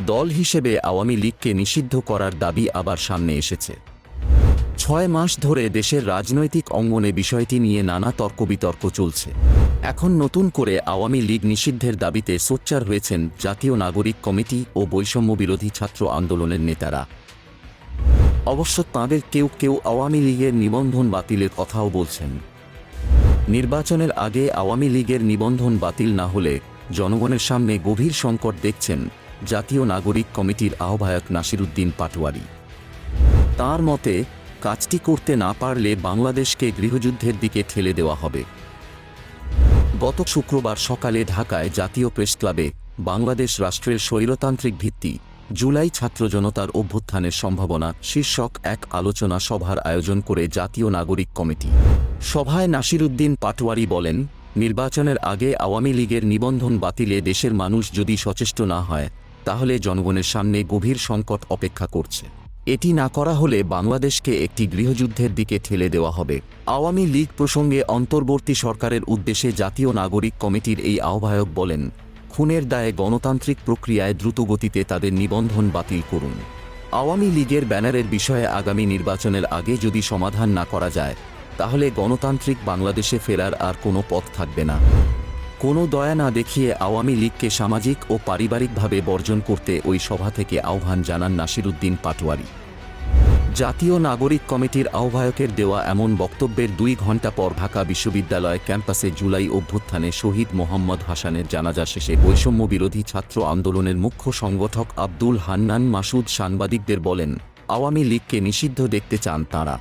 দল হিসেবে আওয়ামী লীগকে নিষিদ্ধ করার দাবি আবার সামনে এসেছে। ছয় মাস ধরে দেশের রাজনৈতিক অঙ্গনে বিষয়টি নিয়ে নানা তর্ক বিতর্ক চলছে। এখন নতুন করে আওয়ামী লীগ নিষিদ্ধের দাবিতে সোচ্চার হয়েছেন জাতীয় নাগরিক কমিটি ও বৈষম্য বিরোধী ছাত্র আন্দোলনের নেতারা। অবশ্য তাঁদের কেউ কেউ আওয়ামী লীগের নিবন্ধন বাতিলের কথাও বলছেন। নির্বাচনের আগে আওয়ামী লীগের নিবন্ধন বাতিল না হলে জনগণের সামনে গভীর সংকট দেখছেন জাতীয় নাগরিক কমিটির আহ্বায়ক নাসিরুদ্দিন পাটোয়ারি। তার মতে, কাজটি করতে না পারলে বাংলাদেশকে গৃহযুদ্ধের দিকে ঠেলে দেওয়া হবে। গত শুক্রবার সকালে ঢাকায় জাতীয় প্রেস ক্লাবে বাংলাদেশ রাষ্ট্রের স্বৈরতান্ত্রিক ভিত্তি, জুলাই ছাত্র জনতার অভ্যুত্থানের সম্ভাবনা শীর্ষক এক আলোচনা সভার আয়োজন করে জাতীয় নাগরিক কমিটি। সভায় নাসিরুদ্দিন পাটোয়ারি বলেন, নির্বাচনের আগে আওয়ামী লীগের নিবন্ধন বাতিলে দেশের মানুষ যদি সচেষ্ট না হয় তাহলে জনগণের সামনে গভীর সংকট অপেক্ষা করছে। এটি না করা হলে বাংলাদেশকে একটি গৃহযুদ্ধের দিকে ঠেলে দেওয়া হবে। আওয়ামী লীগ প্রসঙ্গে অন্তর্বর্তী সরকারের উদ্দেশ্যে জাতীয় নাগরিক কমিটির এই আহ্বায়ক বলেন, খুনের দায়ে গণতান্ত্রিক প্রক্রিয়ায় দ্রুতগতিতে তাদের নিবন্ধন বাতিল করুন। আওয়ামী লীগের ব্যানারের বিষয়ে আগামী নির্বাচনের আগে যদি সমাধান না করা যায়, তাহলে গণতান্ত্রিক বাংলাদেশে ফেরার আর কোনো পথ থাকবে না। কোনো দয়া না দেখিয়ে আওয়ামী লীগকে সামাজিক ও পারিবারিকভাবে বর্জন করতে ওই সভা থেকে আহ্বান জানান নাসিরুদ্দিন পাটোয়ারি। জাতীয় নাগরিক কমিটির আহ্বায়কের দেওয়া এমন বক্তব্যের দুই ঘণ্টা পর ঢাকা বিশ্ববিদ্যালয় ক্যাম্পাসে জুলাই অভ্যুত্থানে শহীদ মোহাম্মদ হাসানের জানাজা শেষে বৈষম্য বিরোধী ছাত্র আন্দোলনের মুখ্য সংগঠক আব্দুল হান্নান মাসুদ সাংবাদিকদের বলেন, আওয়ামী লীগকে নিষিদ্ধ দেখতে চান তাঁরা।